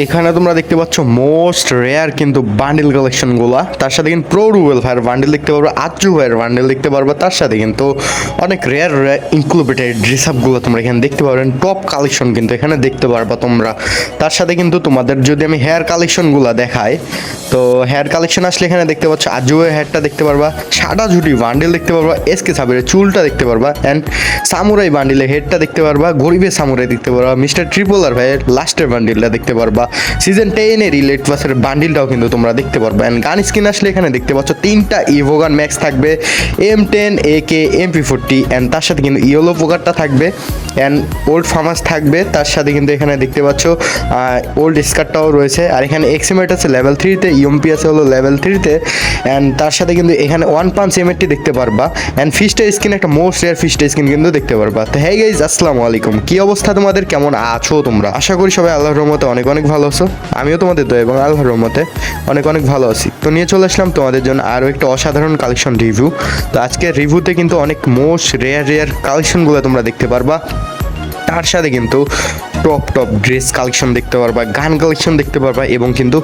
এখানে তোমরা দেখতে পাচ্ছ মোস্ট রেয়ার কিন্তু বান্ডেল কালেকশনগুলো। তার সাথে কিন্তু প্রো রুয়েল ফায়ার বান্ডেল দেখতে পারবে আজু ফায়ার বান্ডেল দেখতে পারবে, তার সাথে কিন্তু অনেক রেয়ার রেয়ার ইনক্লুবেটেড ড্রেস আপগুলো তোমরা এখানে দেখতে পারবেন টপ কালেকশন কিন্তু এখানে দেখতে পারবা তোমরা। তার সাথে কিন্তু তোমাদের যদি আমি হেয়ার কালেকশনগুলো দেখাই, তো হেয়ার কালেকশন আসলে এখানে দেখতে পাচ্ছ আজু হেয়ারটা দেখতে পারবা, সাদা ঝুটি বান্ডেল দেখতে পারবা এসকে সাবের চুলটা দেখতে পারবা অ্যান্ড সামুরাই বান্ডিলের হেডটা দেখতে পারবা, গরিবের সামুরাই দেখতে পারবা, মিস্টার ট্রিপলার ভাইয়ের লাস্টের বান্ডিলটা দেখতে পারবা। সিজন টেনের ইলেট পাসের বান্ডিলটাও কিন্তু তোমরা দেখতে পারবা। অ্যান্ড গান স্কিন আসলে এখানে দেখতে পাচ্ছ, তিনটা ইভোগান ম্যাক্স থাকবে M ten A K M P forty and তার সাথে কিন্তু ইয়েলো পোকারটা থাকবে অ্যান্ড ওল্ড ফার্মাস থাকবে, তার সাথে কিন্তু এখানে দেখতে পাচ্ছ ওল্ড স্কার্টটাও রয়েছে, আর এখানে এক্সিমেট আছে লেভেল থ্রিতে ইএমপি আছে হলো লেভেল থ্রিতে অ্যান্ড তার সাথে কিন্তু এখানে ওয়ান পাঞ্চ এমএটি দেখতে পারবা অ্যান্ড ফিস্টের স্কিন একটা মোস্ট রেয়ার ফিস্টের স্কিন কিন্তু দেখতে পারবা। তো হ্যাঁ গাইজ আসসালামু আলাইকুম, কি অবস্থা তোমাদের? কেমন আছো তোমরা? আশা করি সবাই আল্লাহর রহমতে অনেক অনেক ভালো আছো? আমিও তোমাদের দয়া এবং আল্লাহর রহমতে অনেক অনেক ভালো আছি। তো নিয়ে চলে আসলাম তোমাদের জন্য আরও একটা অসাধারণ কালেকশন রিভিউ তো আজকে রিভিউতে কিন্তু অনেক মোস্ট রেয়ার রেয়ার কালেকশনগুলো তোমরা দেখতে পারবা। তার সাথে কিন্তু টপ টপ ড্রেস কালেকশন দেখতে পারবা, গান কালেকশন দেখতে পারবা এবং কিন্তু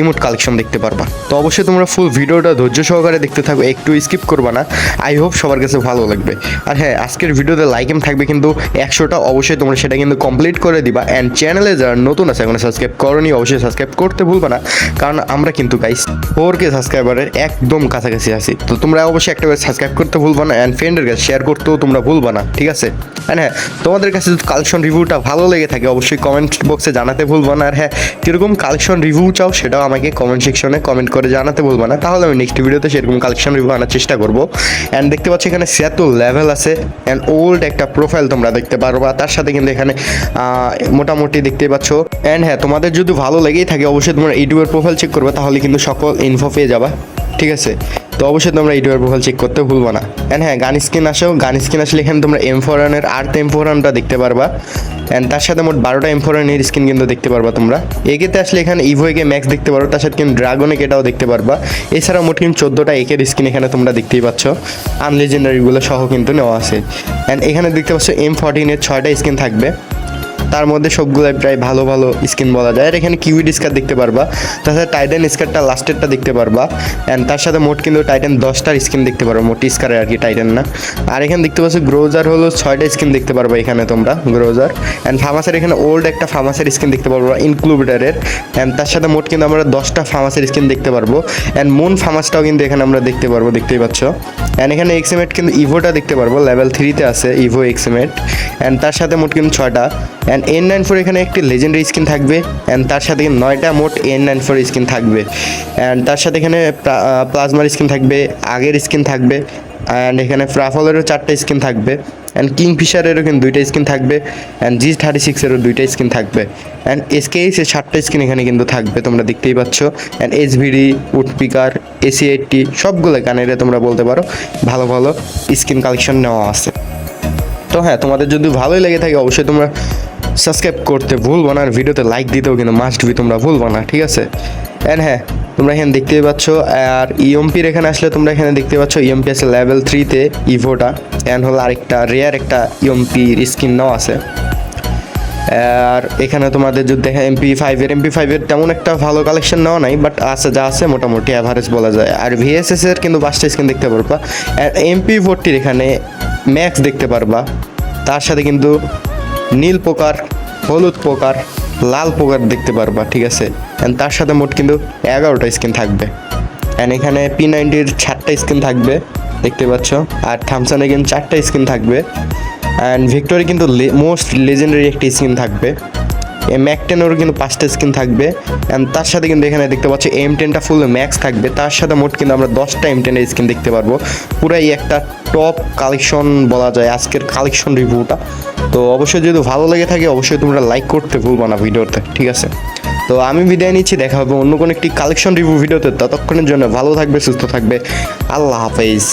ইমোট কালেকশন দেখতে পারবা। তো অবশ্যই তোমরা ফুল ভিডিওটা ধৈর্য সহকারে দেখতে থাকো, একটু স্কিপ করবা না। আই হোপ সবার কাছে ভালো লাগবে। আর হ্যাঁ আজকের ভিডিওতে লাইক এম থাকবে কিন্তু একশোটা, অবশ্যই তোমরা সেটা কিন্তু কমপ্লিট করে দিবা। অ্যান্ড চ্যানেলে যারা নতুন আছে, এখন সাবস্ক্রাইব করনি, অবশ্যই সাবস্ক্রাইব করতে ভুলবা না। কারণ আমরা কিন্তু গাইস ফোর কে সাবস্ক্রাইবারের একদম কাছাকাছি আছি। তো তোমরা অবশ্যই একটা সাবস্ক্রাইব করতে ভুলবা না অ্যান্ড ফ্রেন্ডের কাছে শেয়ার করতেও তোমরা ভুলবা না, ঠিক আছে? আর হ্যাঁ তোমাদের কাছে কালেকশন রিভিউটা ভালো লেগে থাকে অবশ্যই কমেন্ট বক্সে জানাতে ভুলবো না। আর হ্যাঁ কীরকম কালেকশন রিভিউ চাও সেটাও আমাকে কমেন্ট সেকশনে কমেন্ট করে জানাতে ভুলবো না। তাহলে আমি নেক্সট ভিডিওতে সেরকম কালেকশন রিভিউ আনার চেষ্টা করব। অ্যান্ড দেখতে পাচ্ছি এখানে সেত লেভেল আছে। অ্যান্ড ওল্ড একটা প্রোফাইল তোমরা দেখতে পারবা তার সাথে কিন্তু এখানে মোটামুটি দেখতে পাচ্ছ। অ্যান্ড হ্যাঁ তোমাদের যদি ভালো লেগেই থাকে, অবশ্যই তোমরা ইউটিউবের প্রোফাইল চেক করবে, তাহলে কিন্তু সকল ইনফো পেয়ে যাবা। ঠিক আছে? তো অবশ্যই তোমরা ইউটিউবের প্রোফাইল চেক করতে ভুলবো না। অ্যান্ড হ্যাঁ গান স্ক্রিন আসো গান স্ক্রিন আসলে এখানে তোমরা এম ফোরানের আর্থ এম ফোরানটা দেখতে পারবা। অ্যান্ড তার সাথে মোট বারোটা এম ফোরানের স্ক্রিন কিন্তু দেখতে পারবা তোমরা। একেতে আসলে এখানে ইভোকে ম্যাক্স দেখতে পারো, তার সাথে কিন্তু ড্রাগনে এটাও দেখতে পারবা। এছাড়াও মোট কিন্তু চোদ্দোটা একের স্ক্রিন এখানে তোমরা দেখতেই পাচ্ছ। আনলেজেন্ডারিগুলো সহ কিন্তু নেওয়া আছে। অ্যান্ড এখানে দেখতে পাচ্ছ এম ফর্টিনের ছয়টা স্ক্রিন থাকবে। তার মধ্যে সবগুলাই প্রায় ভালো ভালো স্কিন বলা যায়। আর এখানে কিউইড স্কার দেখতে পারবা। তাছাড়া টাইটান স্কারটা লাস্টেরটা দেখতে পারবা। অ্যান্ড তার সাথে মোট কিন্তু টাইটান দশটার স্কিন দেখতে পারবা। মোট স্কারের আর কি টাইটান না। আর এখানে দেখতে পাচ্ছ গ্রোজার হলো ছয়টা স্কিন দেখতে পারবা এখানে তোমরা গ্রোজার অ্যান্ড ফার্মাসের এখানে ওল্ড একটা ফার্মাসের স্কিন দেখতে পারব ইনক্লুবেটারের অ্যান্ড তার সাথে মোট কিন্তু আমরা দশটা ফার্মাসের স্কিন দেখতে পারব। অ্যান্ড মুন ফার্মাসটাও কিন্তু এখানে আমরা দেখতে পারব, দেখতেই পাচ্ছ। অ্যান্ড এখানে এক্সিমেট কিন্তু ইভোটা দেখতে পারব। লেভেল থ্রিতে আছে ইভো এক্সিমেট অ্যান্ড তার সাথে মোট কিন্তু ছয়টা। অ্যান্ড এন নাইন ফোর এখানে একটি লেজেন্ডারি স্কিন থাকবে অ্যান্ড তার সাথে নয়টা মোট এন নাইন ফোর স্কিন থাকবে। অ্যান্ড তার সাথে এখানে প্লাজমার স্কিন থাকবে, আগের স্কিন থাকবে অ্যান্ড এখানে ফ্রাফলেরও চারটা স্কিন থাকবে অ্যান্ড কিংফিশারেরও কিন্তু দুইটা স্কিন থাকবে অ্যান্ড জি থার্টি সিক্সেরও দুইটা স্কিন থাকবে। অ্যান্ড এসকে এর সাতটা স্কিন এখানে কিন্তু থাকবে, তোমরা দেখতেই পাচ্ছ। And S V D woodpecker A C eighty সবগুলো গানের তোমরা বলতে পারো, ভালো ভালো স্কিন কালেকশন নেওয়া আছে। তো হ্যাঁ তোমাদের যদি ভালোই লেগে থাকে, অবশ্যই তোমরা সাবস্ক্রাইব করতে ভুলবো না আর ভিডিওতে লাইক দিতেও কিন্তু মাস্ট বি তোমরা ভুলবো না, ঠিক আছে? অ্যান্ড হ্যাঁ তোমরা এখানে দেখতেই পাচ্ছ, আর ইএমপির এখানে আসলে তোমরা এখানে দেখতে পাচ্ছ ইএমপি আছে লেভেল থ্রিতে ইভোটা অ্যান্ড হলো আরেকটা রেয়ার একটা ইএমপির স্কিন নাও আছে। আর এখানে তোমাদের যদি দেখা এমপি ফাইভের এমপি ফাইভের তেমন একটা ভালো কালেকশন নেওয়া নাই বাট আছে যা আছে, মোটামুটি অ্যাভারেজ বলা যায়। আর ভিএসএস এর কিন্তু পাঁচটা স্কিন দেখতে পারবা। এমপি ফোরটির এখানে ম্যাক্স দেখতে পারবা। তার সাথে কিন্তু নীল পোকার, হলুদ পোকার, লাল পোকার দেখতে পারবা, ঠিক আছে? অ্যান্ড তার সাথে মোট কিন্তু এগারোটা স্কিন থাকবে। অ্যান্ড এখানে পি নাইনটির চারটা স্কিন থাকবে, দেখতে পাচ্ছ? আর থামসানে কিন্তু চারটা স্কিন থাকবে। অ্যান্ড ভিক্টোরি কিন্তু মোস্ট লেজেন্ডারি একটি স্কিন থাকবে। ম্যাক টেনেরও কিন্তু পাঁচটা স্কিন থাকবে। অ্যান্ড তার সাথে কিন্তু এখানে দেখতে পাচ্ছি এম টেনটা ফুল ম্যাক্স থাকবে। তার সাথে মোট কিন্তু আমরা দশটা এম টেনের স্কিন দেখতে পারব। পুরাই একটা টপ কালেকশন বলা যায় আজকের কালেকশন রিভিউটা তো অবশ্যই যদি ভালো লেগে থাকে, অবশ্যই তোমরা লাইক করতে ভুলবো না ভিডিওতে, ঠিক আছে? তো আমি বিদায় নিচ্ছি, দেখা হবে অন্য কোনো একটি কালেকশন রিভিউ ভিডিওতে। ততক্ষণের জন্য ভালো থাকবে, সুস্থ থাকবে। আল্লাহ হাফেজ।